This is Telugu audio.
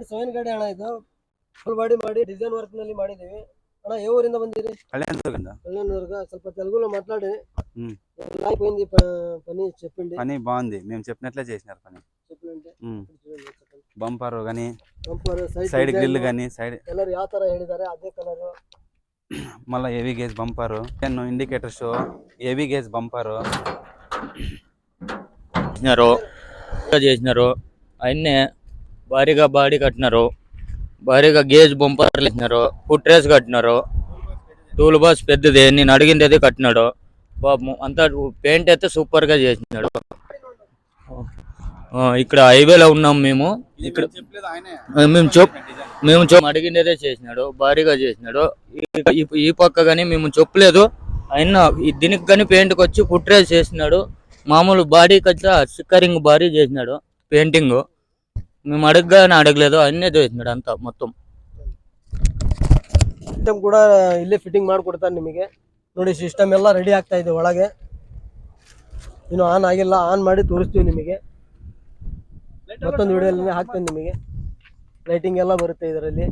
ಡಿಫ್ರೆಂಟ್ ಸೋಯನ್ ಗಡ್ಡೆ ಅಣ್ಣ ಇದು. ಫುಲ್ ಬಾಡಿ ಮಾಡಿ ಡಿಸೈನ್ ವರ್ಕ್ ನಲ್ಲಿ ಮಾಡಿದೀವಿ ಅಣ್ಣ ಯಾವ ಊರಿಂದ ಬಂದಿರಿ? కళ్యాణదుర్గందా ಕಲ್ಯಾಣದುರ್ಗ. ಸ್ವಲ್ಪ ತೆಲುಗುలో మాట్లాడి ఉమ్. ఎలా పోయింది ప- పని చెప్పండి పని బాగుంది మేము చెప్పినట్లే చేసినారు పని చెప్పండి అంటే ఉమ్. ఇక్కడ చూడండి, చెప్పండి. బంపర్ కానీ Bumper, side side design, grill కానీ సైడ్ ಎಲ್ಲರೂ ಯಾವ ತರ ಹೇಳಿದ್ದಾರೆ? ಅದೇ ಕಲರ್ మళ్ళీ heavy gauge bumper ten indicator show heavy gauge bumper చేసినారు ఇంకా చేసినారు అవన్నీ భారీగా బాడీ కట్టినారు. భారీగా గేజ్ బొంపర్లు ఇచ్చినారు ఫుట్ రేస్ కట్టినారు. టూల్ బాస్ పెద్దది. నేను అడిగింది అది కట్టినాడు. పాపం అంతా పెయింట్ అయితే సూపర్గా చేసినాడు ఇక్కడ హైవేలో ఉన్నాం మేము. ఇక్కడ మేము చెప్ మేము చెప్ అడిగినదే చేసినాడు. భారీగా చేసినాడు. ఈ- పక్క కానీ మేము చెప్పలేదు. అయినా దీనికి కానీ పెయింట్కి వచ్చి ఫుట్ రేస్ చేసినాడు. మామూలు బాడీ కట్లా స్టిక్కరింగ్ భారీ చేసినాడు. పెయింటింగ్. మేము అడగగానే అడగలేదు అన్నీ చేసినాడు అంతా మొత్తం ಸಿಸ್ಟಮ್ ಕೂಡ ಇಲ್ಲೇ ಫಿಟ್ಟಿಂಗ್ ಮಾಡ್ಕೊಡ್ತಾರೆ ನಿಮಗೆ ನೋಡಿ ಸಿಸ್ಟಮ್ ಎಲ್ಲ ರೆಡಿ ಆಗ್ತಾ ಇದೆ ಒಳಗೆ ಇನ್ನು ಆನ್ ಆಗಿಲ್ಲ ಆನ್ ಮಾಡಿ ತೋರಿಸ್ತೀವಿ ನಿಮಗೆ ಮತ್ತೊಂದು ವಿಡಿಯೋದಲ್ಲಿ ಹಾಕ್ತೇನೆ ನಿಮಗೆ ಲೈಟಿಂಗ್ ಎಲ್ಲ ಬರುತ್ತೆ ಇದರಲ್ಲಿ